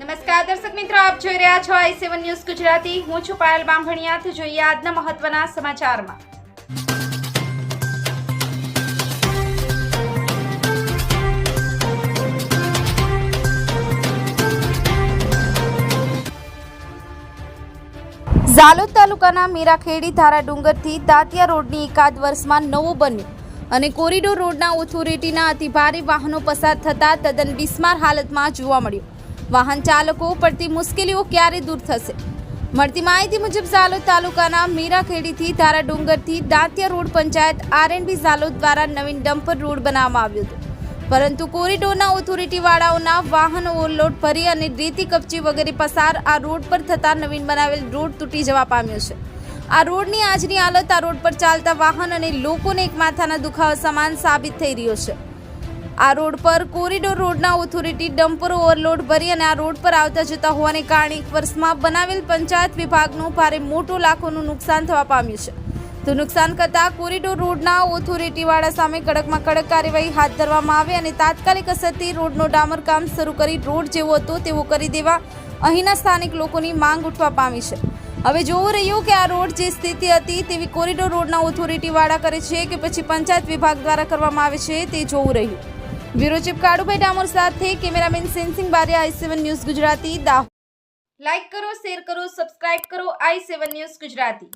નમસ્કાર, દર્શક મિત્રો, આપ જોઈ રહ્યા છો આઈ સેવન ન્યૂઝ ગુજરાતી. હું છું પાયલ બામભણિયા તો જોઈએ આજના મહત્વના સમાચારમાં. ઝાલોદ તાલુકાના મીરાખેડી ધારા ડુંગરથી દાંતિયા રોડની એકાદ વર્ષમાં નવો બન્યો અને કોરિડોર રોડના ઓથોરિટીના અતિભારે વાહનો પસાર થતા તદ્દન બિસ્માર હાલતમાં જોવા મળ્યો. વાહન ચાલકો પડતી મુશ્કેલીઓ ક્યારે દૂર થશે? મળતી માહિતી મુજબ, ઝાલોદ તાલુકાના મીરાખેડીથી ધારા ડુંગરથી દાંતિયા રોડ પંચાયત આરએનબી ઝાલોદ દ્વારા નવીન ડમ્પર રોડ બનાવવામાં આવ્યો હતો. પરંતુ કોરિડોરના ઓથોરિટીવાળાઓના વાહનો ઓવરલોડ ભરી અને રેતી કપચી વગેરે પસાર આ રોડ પર થતા નવીન બનાવેલ રોડ તૂટી જવા પામ્યો છે. આ રોડની આજની હાલત આ રોડ પર ચાલતા વાહન અને લોકોને એક માથાના દુખાવા સમાન સાબિત થઈ રહ્યો છે. આ રોડ પર કોરિડોર રોડના ઓથોરિટી ડમ્પરો ઓવરલોડ ભરી અને આ રોડ પર આવતા જતા હોવાને કારણે એક વર્ષમાં બનાવેલ પંચાયત વિભાગનું ભારે મોટું લાખોનું નુકસાન થવા પામ્યું છે. તો નુકસાન કરતા કોરિડોર રોડના ઓથોરિટીવાળા સામે કડકમાં કડક કાર્યવાહી હાથ ધરવામાં આવે અને તાત્કાલિક અસરથી રોડનો ડામર કામ શરૂ કરી રોડ જેવો હતો તેવો કરી દેવા અહીંના સ્થાનિક લોકોની માંગ ઉઠવા પામી છે. હવે જોવું રહ્યું કે આ રોડ જે સ્થિતિ હતી તેવી કોરિડોર રોડના ઓથોરિટીવાળા કરે છે કે પછી પંચાયત વિભાગ દ્વારા કરવામાં આવે છે તે જોવું રહ્યું. બ્યુરો ચીફ કાળુભાઈ ડામોર સાથે cameraman Sensing Baria, I seven news Gujarati, Dahod. Like કરો શેર કરો સબસ્ક્રાઇબ કરો, આઈ સેવન ન્યૂઝ ગુજરાતી.